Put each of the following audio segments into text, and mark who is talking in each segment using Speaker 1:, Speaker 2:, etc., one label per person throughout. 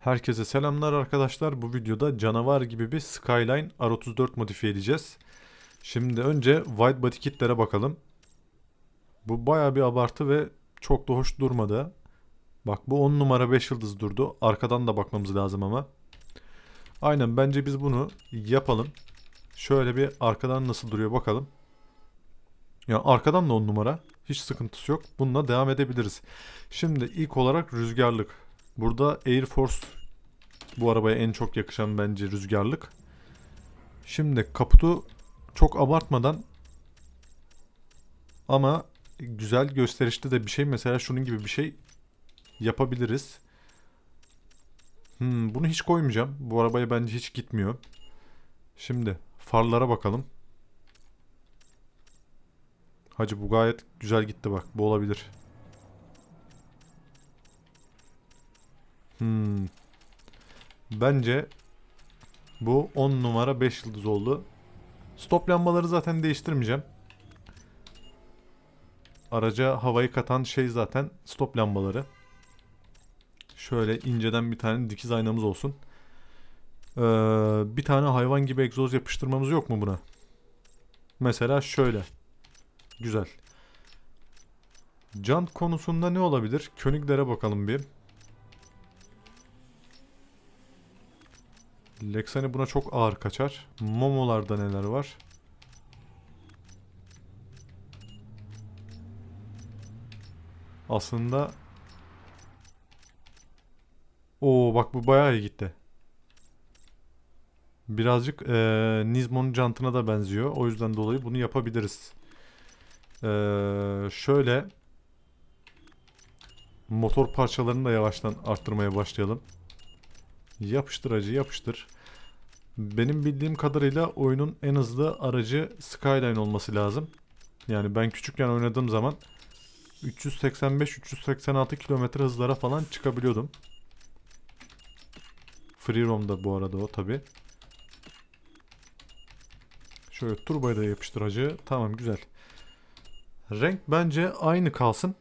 Speaker 1: Herkese selamlar arkadaşlar. Bu videoda canavar gibi bir Skyline R34 modifiye edeceğiz. Şimdi önce Wide Body kitlere bakalım. Bu baya bir abartı ve çok da hoş durmadı. Bak bu 10 numara 5 yıldız durdu. Arkadan da bakmamız lazım ama. Aynen bence biz bunu yapalım. Şöyle bir arkadan nasıl duruyor bakalım. Ya arkadan da 10 numara. Hiç sıkıntısı yok. Bununla devam edebiliriz. Şimdi ilk olarak rüzgarlık. Burada Air Force bu arabaya en çok yakışan bence rüzgarlık. Şimdi kaputu çok abartmadan ama güzel gösterişli de bir şey. Mesela şunun gibi bir şey yapabiliriz. Hmm, bunu hiç koymayacağım. Bu arabaya bence hiç gitmiyor. Şimdi farlara bakalım. Hacı bu gayet güzel gitti bak. Bu olabilir. Hmm. Bence bu 10 numara 5 yıldız oldu. Stop lambaları zaten değiştirmeyeceğim. Araca havayı katan şey zaten stop lambaları. Şöyle inceden bir tane dikiz aynamız olsun. Ee, bir tane hayvan gibi egzoz yapıştırmamız yok mu buna? Mesela şöyle. Güzel. Jant konusunda ne olabilir? Königler'e bakalım bir. Lexani buna çok ağır kaçar. Momo'larda neler var? Aslında Oo bak bu bayağı iyi gitti. Birazcık eee Nismo'nun jantına da benziyor. O yüzden dolayı bunu yapabiliriz. Eee, şöyle motor parçalarını da yavaştan arttırmaya başlayalım. Yapıştır acı yapıştır. Benim bildiğim kadarıyla oyunun en hızlı aracı Skyline olması lazım. Yani ben küçükken oynadığım zaman 385-386 kilometre hızlara falan çıkabiliyordum. Free roam'da bu arada o tabi. Şöyle turboya da yapıştır acı. Tamam güzel. Renk bence aynı kalsın.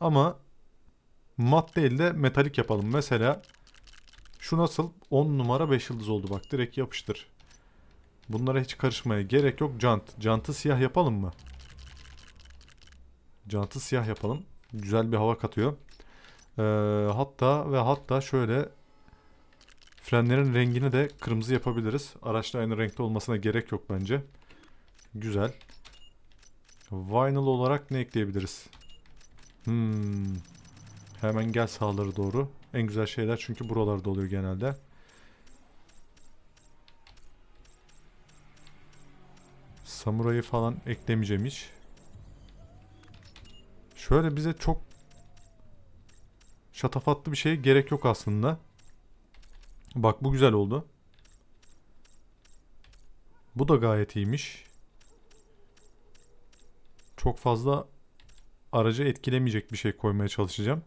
Speaker 1: Ama mat değil de metalik yapalım. Mesela şu nasıl? 10 numara 5 yıldız oldu bak. Direkt yapıştır. Bunlara hiç karışmaya gerek yok. Jant. Jantı siyah yapalım mı? Jantı siyah yapalım. Güzel bir hava katıyor. Ee, hatta ve hatta şöyle frenlerin rengini de kırmızı yapabiliriz. Araçla aynı renkte olmasına gerek yok bence. Güzel. Vinyl olarak ne ekleyebiliriz? Hmm. Hemen gel sağları doğru. En güzel şeyler çünkü buralarda oluyor genelde. Samuray'ı falan eklemeyeceğim hiç. Şöyle bize çok şatafatlı bir şey gerek yok aslında. Bak bu güzel oldu. Bu da gayet iyiymiş. Çok fazla aracı etkilemeyecek bir şey koymaya çalışacağım.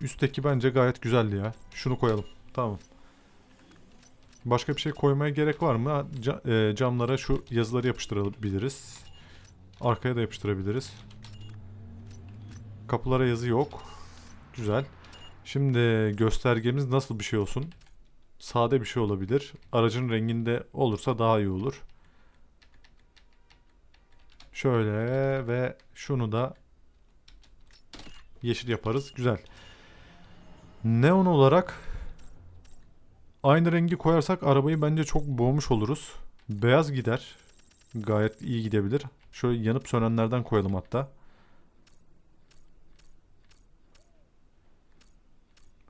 Speaker 1: Üstteki bence gayet güzeldi ya. Şunu koyalım. Tamam. Başka bir şey koymaya gerek var mı? E, camlara şu yazıları yapıştırabiliriz. Arkaya da yapıştırabiliriz. Kapılara yazı yok. Güzel. Şimdi göstergemiz nasıl bir şey olsun? Sade bir şey olabilir. Aracın renginde olursa daha iyi olur. Şöyle ve şunu da yeşil yaparız. Güzel. Neon olarak aynı rengi koyarsak arabayı bence çok boğmuş oluruz. Beyaz gider. Gayet iyi gidebilir. Şöyle yanıp sönenlerden koyalım hatta.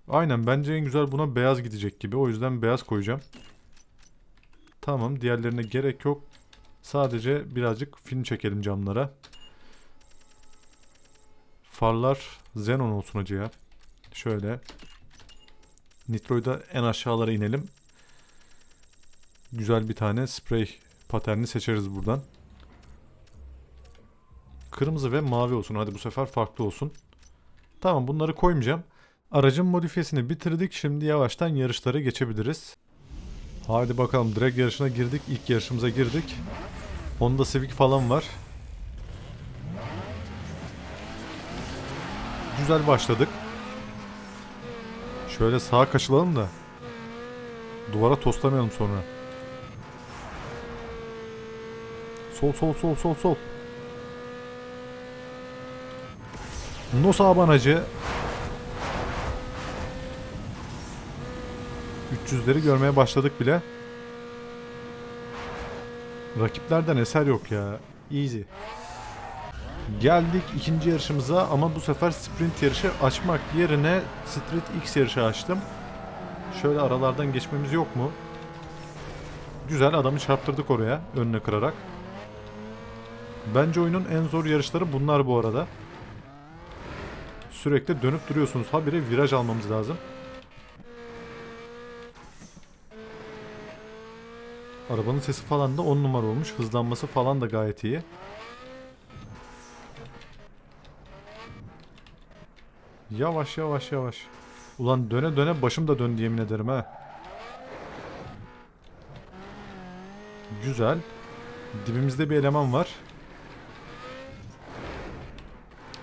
Speaker 1: Aynen bence en güzel buna beyaz gidecek gibi. O yüzden beyaz koyacağım. Tamam diğerlerine gerek yok. Sadece birazcık film çekelim camlara. Farlar Xenon olsun acı ya. Şöyle. Nitro'yu da en aşağılara inelim. Güzel bir tane sprey paterni seçeriz buradan. Kırmızı ve mavi olsun. Hadi bu sefer farklı olsun. Tamam bunları koymayacağım. Aracın modifiyesini bitirdik. Şimdi yavaştan yarışlara geçebiliriz. Hadi bakalım drag yarışına girdik. İlk yarışımıza girdik. Honda Civic falan var. Güzel başladık. Şöyle sağa kaçılalım da. Duvara toslamayalım sonra. Sol sol sol sol sol. Nos abanacı. 300'leri görmeye başladık bile. Rakiplerden eser yok ya. Easy. Geldik ikinci yarışımıza ama bu sefer sprint yarışı açmak yerine Street X yarışı açtım. Şöyle aralardan geçmemiz yok mu? Güzel adamı çarptırdık oraya önüne kırarak. Bence oyunun en zor yarışları bunlar bu arada. Sürekli dönüp duruyorsunuz. Habire viraj almamız lazım. Arabanın sesi falan da 10 numara olmuş. Hızlanması falan da gayet iyi. Yavaş yavaş yavaş. Ulan döne döne başım da döndü yemin ederim ha. Güzel. Dibimizde bir eleman var.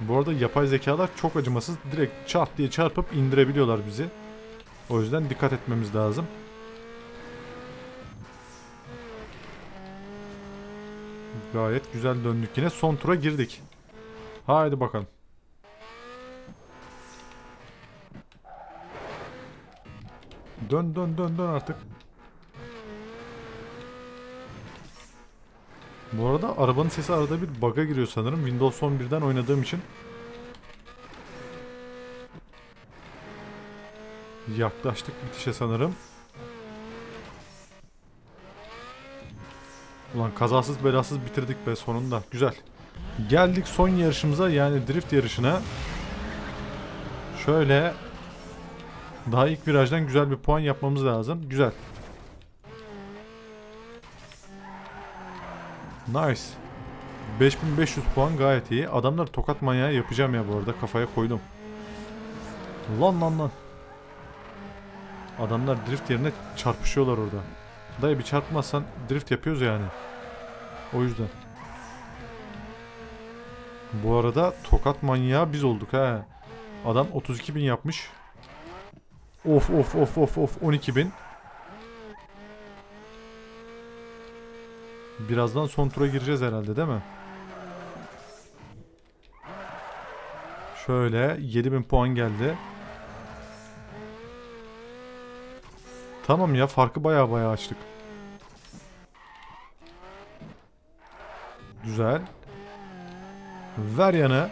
Speaker 1: Bu arada yapay zekalar çok acımasız. Direkt çat diye çarpıp indirebiliyorlar bizi. O yüzden dikkat etmemiz lazım. Gayet güzel döndük yine. Son tura girdik. Haydi bakalım. Dön dön dön dön artık. Bu arada arabanın sesi arada bir bug'a giriyor sanırım. Windows 11'den oynadığım için. Yaklaştık bitişe sanırım. Ulan kazasız belasız bitirdik be sonunda. Güzel. Geldik son yarışımıza yani drift yarışına. Şöyle daha ilk virajdan güzel bir puan yapmamız lazım. Güzel. Nice. 5500 puan gayet iyi. Adamlar tokat manyağı yapacağım ya bu arada kafaya koydum. Lan lan lan. Adamlar drift yerine çarpışıyorlar orada. Dayı bir çarpmazsan drift yapıyoruz yani. O yüzden. Bu arada tokat manyağı biz olduk ha. Adam 32.000 yapmış. Of of of of of 12.000. Birazdan son tura gireceğiz herhalde değil mi? Şöyle 7000 puan geldi. Tamam ya farkı baya baya açtık. Güzel. Ver yana.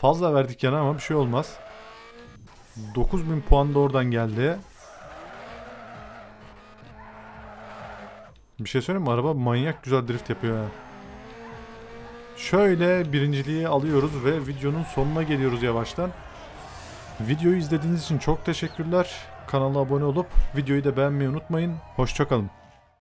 Speaker 1: Fazla verdik yana ama bir şey olmaz. 9000 puan da oradan geldi. Bir şey söyleyeyim mi? Araba manyak güzel drift yapıyor. Şöyle birinciliği alıyoruz ve videonun sonuna geliyoruz yavaştan. Videoyu izlediğiniz için çok teşekkürler. Kanala abone olup videoyu da beğenmeyi unutmayın. Hoşçakalın.